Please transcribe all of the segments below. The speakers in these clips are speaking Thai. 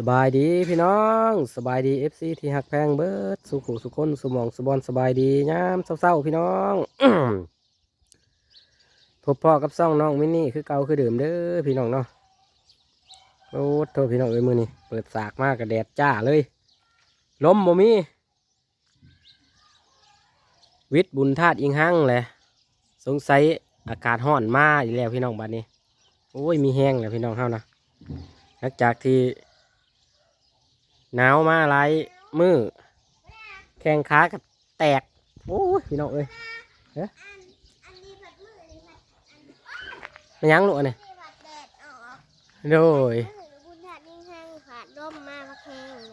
สบายดีพี่น้องสบายดีเอฟซีที่หักแพงเบิดสุขุสุคนสมองสบอนสบายดียามเศร้าๆพี่น้องพบพ่อกับซ่องน้องมินนี่คือเก่าคือเดิมเด้อพี่น้องเนาะโอ้โทษพี่น้องเอ้ยมือนี่เปิดสากมากกับแดดจ้าเลยล้มบ่มีวิทย์บุญธาตุอิงหั่งแหละสงสัยอากาศร้อนมาอีกแล้วพี่น้องบัดนี้ โอ้ยมีแห้งแล้วพี่น้องเฮานะหลังจากที่ หนาวมาหลายมือแข้งขากับแตก โอ้ยพี่น้องเอ้ยเฮ้ยมันยังหลูกอันนี่นี่ผัดแดดออกโดย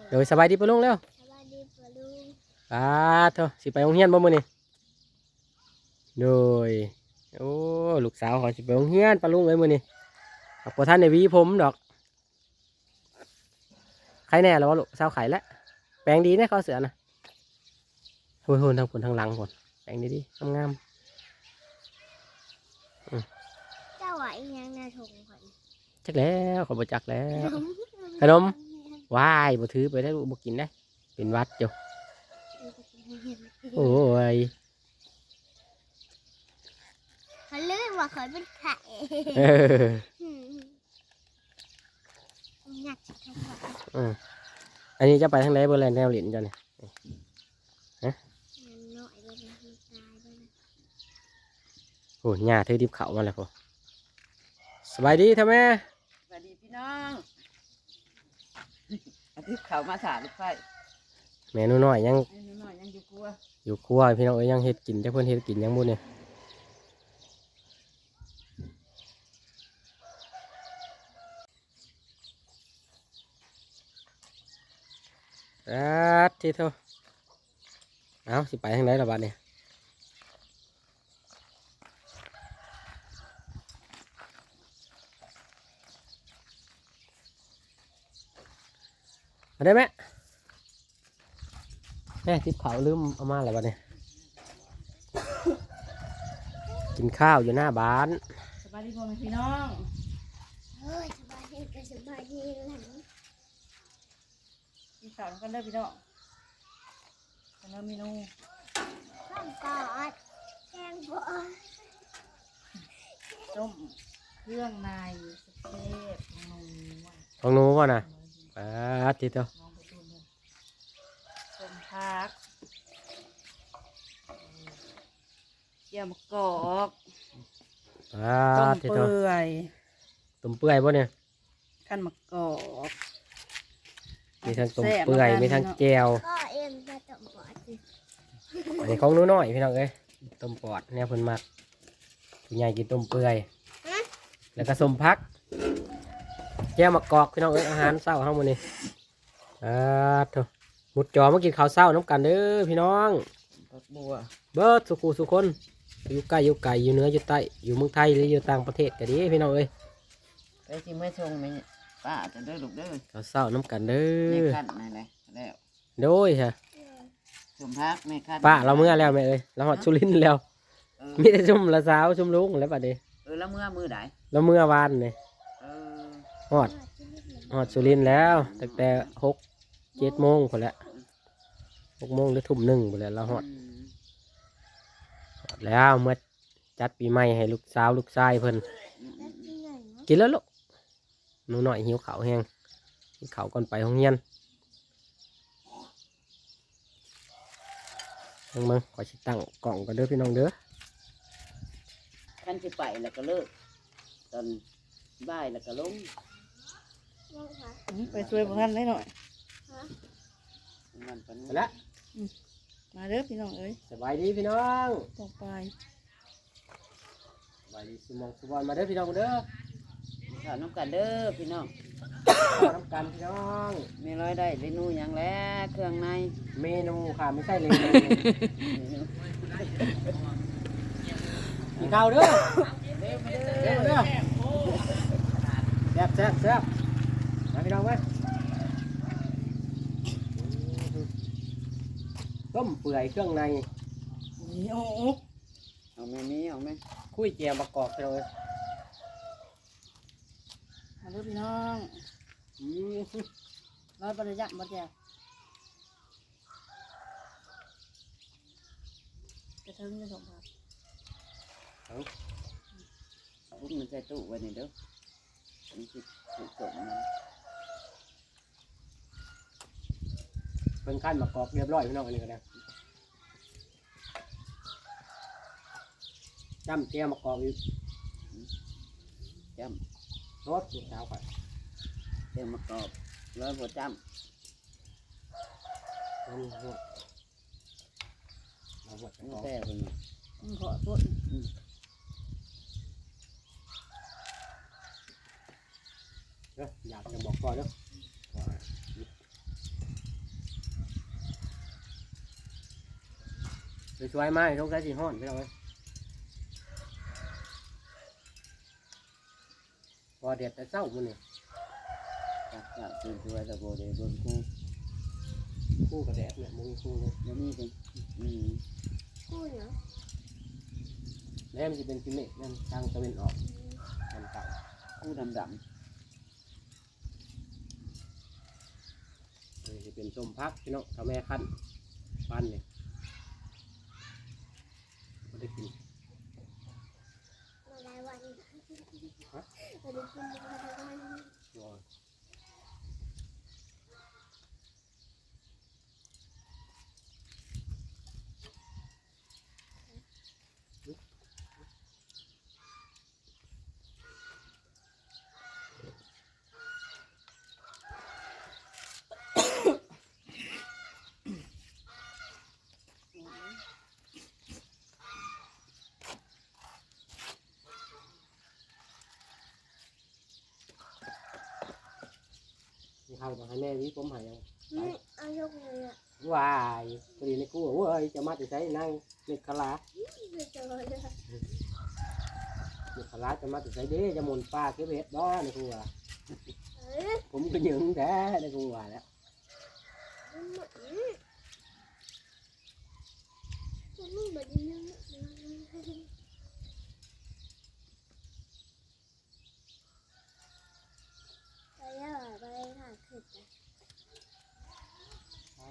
โดยสบายดีปะลุงเร็วสวัสดีปะลุงป้าเถอะสิไปโรงเรียนบ่มื้อนี้โดยโอ้ลูกสาวขอสิไปโรงเรียนปะลุงเอ้ยมื้อนี้เอาพอท่านในวีผมดอก ใครแน่แล้ววะลูกสาวไข่แล้วแปลงดีนะเขาเสือนะโหยโหยทางผลทางหลังผลแปลงดีดีๆงามเจ้าไหวยังนาทงก่อนๆจักแล้วขอบจักแล้วขนมว้ายบ่ถือไปได้ลูกบ่กินได้เป็นหวัดอยู่โอ้ยเขาเลือกว่าเขาเป็นไข่เอออยากจะทำแบบอืมอันนี้จะไปทางไหนเบอร์แลนด์แนวเหรียญจ้ะเนี่ยนั้นหน่อยเลยนะตายด้วยนะโอ้หญ้าเธอดิบเขามาแล้วพอสบายดีท่าแม่สวัสดีพี่น้องอาทิตย์เขามาถามลูกไฟแม่หนูน้อยยังไอ้น้อยๆยังอยู่กลัวอยู่ครัวพี่น้องเอ้ยยังเฮ็ดกินแต่เพิ่นเฮ็ดกินยังบุเนี่ย รัดที่เท่าเอาสิไปทางไหนละบัดเนี่ยมาได้ไหมแม่ทิพเขาลืมเอามาอะไรบัดเนี่ยกินข้าวอยู่หน้าบ้าน สบายดีพ่อแม่พี่น้อง เฮ้ยสบายดีก็สบายดีหลัง กินข้าวกันเด้อพี่น้องกันเริ่มเมนูข้าวกอดแกงบอดต้มเครื่องในสเต็ปหนูของหนูก่อนนะรัดที่เท่าน้องไปดูเลยต้มผักเกี่ยวมะกอกต้รัมดที่เปืเท่า่อยต้มเปื่อยบ่เนี่ยขั้นมะกอก มีทั้งต้มแซ่บเปื่อยหกัมี Ờ, ทั้งพี่น้แจวก็เอ็มจะตบบอดสิอันนี้ของหนูน้อยพี่น้องเอ้ยต้มปอดเนี่ยเพิ่นมักผู้ใหญ่กินต้มเปื่อย แล้วก็สมพักแก้วมะกอกพี่น้องเอ้ยอาหารเช้าเฮามื้อนี้อ่าเถอะมุดจอมากินข้าวเช้าน้ำกันเด้อพี่น้องผักบัวเบิดสุขุสุคนอยู่ใกล้อยู่ไกลอยู่เหนืออยู่ใต้อยู่เมืองไทยหรืออยู่ต่างประเทศก็ดีพี่น้องเอ้ยไปที่ไม่ชงไหม ป้าจะเด้อลูกเด้อข้าวเช้าน้ำกันเด้นี่อขั้นนั่นแหละแล้วโดยค่ะสมพักแม่ขั้นป้าเราเมื่อแล้วแม่เอ้ยเราหอดสุรินทร์แล้ว เออมีแต่ชุ่มละสาวชุ่มลุงแล้วบัดนี้เออแล้วเมื่อมือไหนเราเมื่อวานนี่เออหอดหอดสุรินทร์แล้วตั้งแต่หกเจ็ดโมงพอแล้วหกโมงหรือทุ่มหนึ่งพอแล้วเราหอดมหอดแล้วเมื่อจัดปีใหม่ให้ลูกสาวลูกชายเพิ่นอืมอืมอืมกินแล้วลูก หนูหน่อยหิวข้าวแห้งกินข้าวก่อนไปห้องเรียนมึงมึงขอชิตั้งกล่องกันเด้อพี่น้องเด้อขั้นสิไปแล้วก็เลิก ตอนบ่ายแล้วก็ลงยังคะไปช่วยพวกท่านได้หน่อยไปละมาเด้อพี่น้องเอ้ยสบายดีพี่น้องตกไป สบายดีสมองสบอนมาเด้อพี่น้องเด้อ ข้าวน้ำกันเด้อพี่น้องข้าวน้ำกันพี่น้อง มีร้อยได้เมนูหยังแล้วเครื่องในเมนูค่ะไม่ใช่เลยกินข้าวเด้อเด้อเด้อเด้อแซ่บแซ่บแซ่บมาพี่น้องไหมต้มเปื่อยเครื่องในนี่โอ้เอาแม่นี้เอาแม่คุยเจียวประกอบเลย มาเด้อพี่น้องอืมร้อยบริยักบ่แจวจะถึงจะส่งครับพุกมันใส่ตู้ไว้นี่เด้อมันสิถูกส่งมันเป็นขั้นมากอกเรียบร้อยพี่น้องอันนี้ก็ได้จำเจียมากอกอีกจ รถสุดเช้าก่อนำเต็มมากรอบร้อยบ่จนั่นหัวเราหัวจะำกมันอกแต่เพิ่นอืมขอโทษเด้ออยากจะบอกก่อนเด้อสวยๆมากต้องใช้สีห้อนพี่น้องเอ้ยพอ เด็ดแต่เศร้ามันเนี่ยจักจักตื่นตัวแต่บ่ได้เบิ่งคู่คู่กับแดดเนี่ยมึงคู่เลยบ่มีจังอืมคู่เนาะแล้วมันจะเป็นกิมเมกนั่นทางตะเวนออกมันเก่าคู่ดำดเลยจะเป็นส้มพักพี่น้องถ้าแม่ขั้นปั้นเนี่ยไม่ได้กิน มาได้วัน ฮะมา ได้กินมาได้วันรอาต้อให้แม่วิผมใหายยังนี่เอายกเลยอะวายพอดีในกูว่าเว้ยจะมาติใช้นั่งเน็ตคาราไม่เจอเลยเน็ตคาราจะมาติใช้เด้จะหมุนปลาเก็บเห็ดบ้าในกูว่าเอ้ยผมก็ยืงแท้ในกูว่าแล้วมันเหมือนมันไม่เหมือนยังไปแล้วไปหาขึ้นไป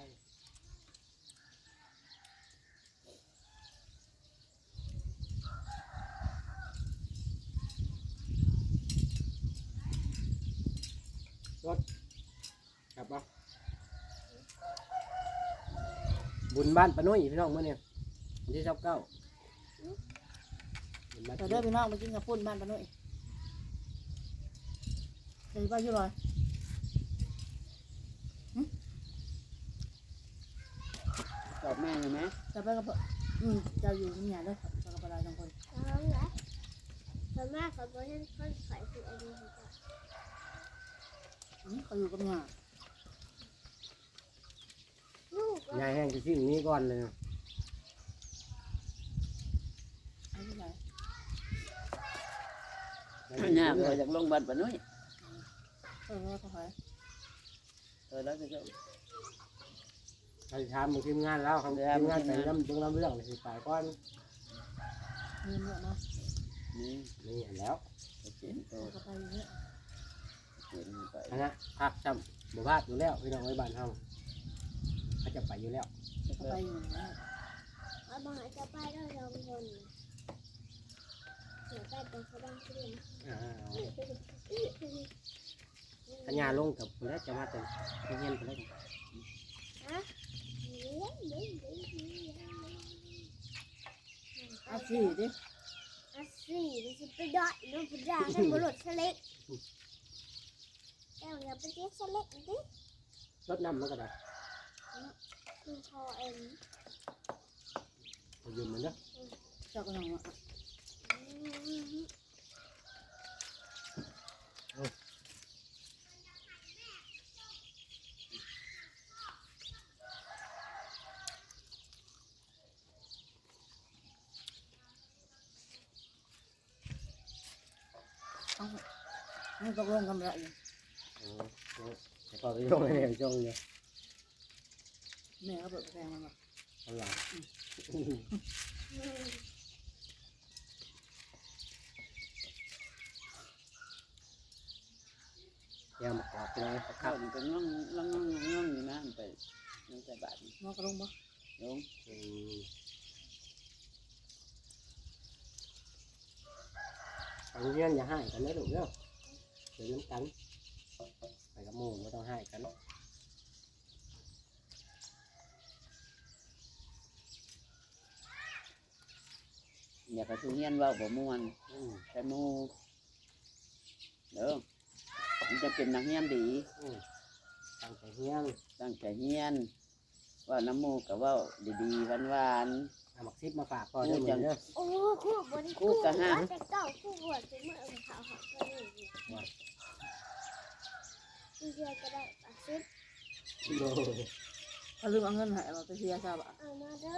กลับปะ บุญบ้านปะน้อยพี่น้องเมื่อเนี่ยวันที่สิบเก้าบุญบ้านแต่เด้อพี่น้องมากินกับพุ่นบ้านปะนุ่ยเดี๋ยวไปอยู่เลยตอบแม่เลยไหมจะไปกับเพิ่นอืมเจะอยู่ที่เนี่ยเด้อจะกับเราสองคนท้องเหรอส่วนมากเขาบอกให้คนขายคืออันนี้เขาจะอืมเขาอยู่กับเนี่ย ลูกก็ ยายแห้งจะชิ้นนี้ก่อนเลยนะเอาที่ไหนหน้าก็จากโรงพยาบาลปะนุ้ยเออแล้วก็ไปเออแล้วจะ ใครทำมึงทีมงานแล้วทำทีมงานแต่งน้ำเรื่องน้ำเรื่องเลยสิไปก่อนเงินเยอะเนาะนี่นี่แล้วก็เขียนโตเราก็ไปอยู่เนี่ยเขียนไป นะพักจำบุพาดอยู่แล้วพี่น้องไว้บ้านเฮา เขาจะไปอยู่แล้วก็ไปอยู่เนี่ยเอามาหาจะไปได้สองคนเดี๋ยวไปตรงเขาบ้านที่นี่อ่าสัญญาลงกับคุณแล้วจะมาเป็นเงี้ยนไปแล้วฮะเลี้ยงเลี้ยงเลี้ยงเลี้ยงเอาสี่ดิอาสี่ดิสิไปดอดน้องพุดาให้บุรุษเล็กแต่อย่าไปเจ๊เล็กดิรถน้ำมันก็ได้ คือพอเองไปยืมมันเด้อเจ้าก็ยังว่าเอาเอาตกลงกันแล้วอยู่โอ้โหแต่ก็ไปลงในในช่วงนี้ แม่ก็เปิดแพงมันบอกเอาหลังเดี๋ยวมากรอบพี่น้องคข้ารัวบมันก็ง่องง่องง่องง่องอยู่นะมันไปมันไปบาดนี่นอกกระลงบ่ลงอืมเอาเงี้ยอย่าให้กันนะลูกเด้อเดี๋ยวน้ำกันไปกับหมูไม่ต้องให้กัน อย่ากระชูเฮียนเว่าบ่ม่วนอืมแต่หมูเด้อมันจะเป็นนักเฮียนดี อืมตั้งใจเฮียงตั้งใจเฮียนเว่าน้ำหมูกับว่าดีๆหวานเอาหมักซิบมาฝากก่อนเด้อมื้อนี้เด้อโอ้คู่บนคู่กะห้าแต่เก่าคู่บวชเป็นเมื่อเป็นขาวหอมก็นี่ที่เดียวก็ได้ปลาซิดโอ้ยเขาลืมเอาเงินให้เราไปเสียซาบะเอามาเด้อ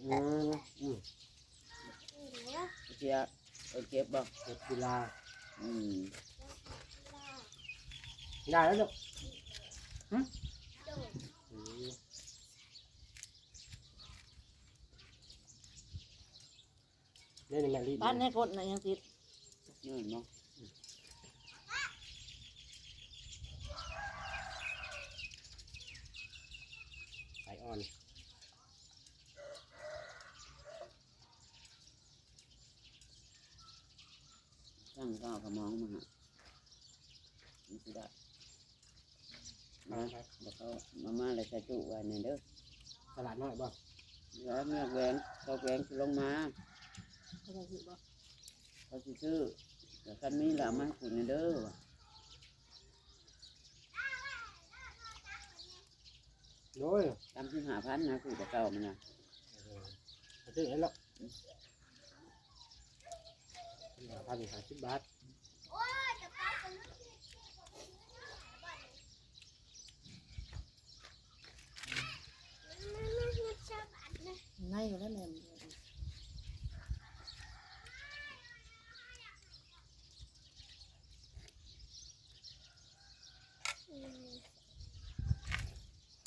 อืมอืมนี่หนูละๆ เชียเออเก็บบ่เก็บกีฬาอืมได้แล้วลูกโดดอืมนี่นี่แม่รีดบ้านในกดน่ะยังติดนี่เนาะ สายอ่อน ตั้งข้าวกระ มองมาฮะนี่สิได้นะแล้วก็มาม่าเลยใส่จุไว้ในเด้อตลาดน้อยบ่แล้วเมื่อแหวนเขาแหวนสิลงมาเขาจะซื้อบ่เขาสิซื้อแต่คันนี้ละมาให้คุณในเด้อว่ะโอ้ยตามที่หาพันนะคือแต่เก่ามันนะเอาซื้อให้แล้วพันห้าสิบบาทมันไม่เงียบชาบัดนะ ในอยู่แล้วแม่อืม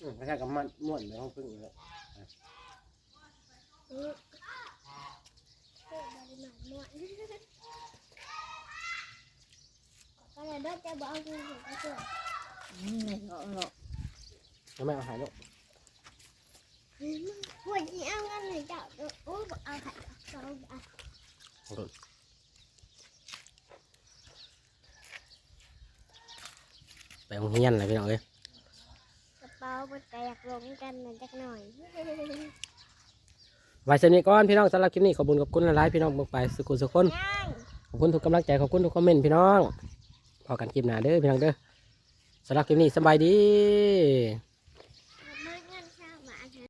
อืมคล้ากับมันม่วนในห้องพึ่งเลยอืมเปิดบริมาณหน่ อยก็เลยเด้อจะบอกเอาเงินถึงกระเอกอืมเนาะเนาะแล้วแม่เอาหายลูกหัวจีเอาเงินให้เจ้าเด้อโอ้บอกเอาไข่เอาเอาไปโรงเรียนอะไรพี่น้องเอ้ย กระเป๋ามันแตกลงกันหน่อยจักหน่อย ไว้สนี้ก่อนพี่น้องสำหรับคลิปนี้ขอบคุณขอบคุณหลายๆพี่น้องเบิ่งไปสุขุสุขคน ย่าง ขอบคุณทุกกำลังใจขอบคุณทุกคอมเมนต์พี่น้อง พอกันคลิปหน้าเด้อพี่น้องเด้อสำหรับคลิปนี้สบายดี